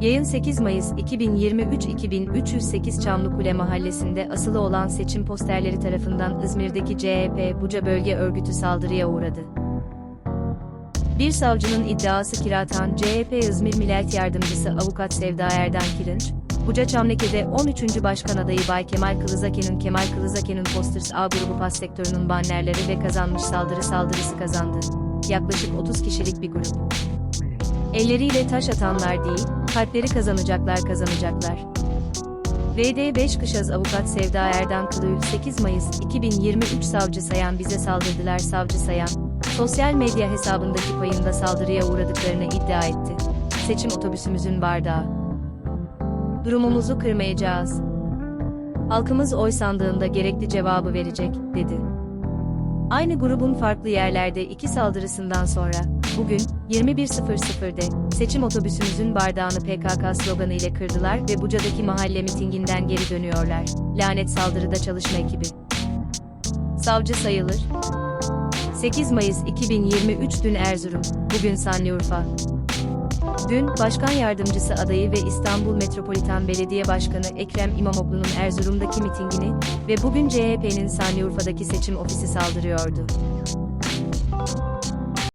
Yayın 8 Mayıs 2023 2308 Çamlıkule Mahallesi'nde asılı olan seçim posterleri tarafından İzmir'deki CHP Buca Bölge Örgütü saldırıya uğradı. Bir savcının iddiası Kiratan CHP İzmir Millet Yardımcısı Avukat Sevda Erden Kirinç, Buca Çamlıke'de 13. Başkan adayı Bay Kemal Kılızaken'in Kemal Kılızaken'in Posters A grubu pas sektörünün bannerleri ve kazanmış saldırı saldırısı kazandı. Yaklaşık 30 kişilik bir grup. Elleriyle taş atanlar değil, kalpleri kazanacaklar kazanacaklar. VD5 Kışaz Avukat Sevda Erdan Kılıül 8 Mayıs 2023 Savcı Sayan bize saldırdılar Savcı Sayan, sosyal medya hesabındaki payında saldırıya uğradıklarını iddia etti. Seçim otobüsümüzün bardağı. Durumumuzu kırmayacağız. Halkımız oy sandığında gerekli cevabı verecek, dedi. Aynı grubun farklı yerlerde iki saldırısından sonra, bugün, 21.00'de, seçim otobüsümüzün bardağını PKK sloganı ile kırdılar ve Buca'daki mahalle mitinginden geri dönüyorlar. Lanet saldırıda çalışma ekibi. Savcı sayılır. 8 Mayıs 2023 dün Erzurum, bugün Sanliurfa. Dün, Başkan Yardımcısı adayı ve İstanbul Metropolitan Belediye Başkanı Ekrem İmamoğlu'nun Erzurum'daki mitingini ve bugün CHP'nin Sanliurfa'daki seçim ofisi saldırıyordu.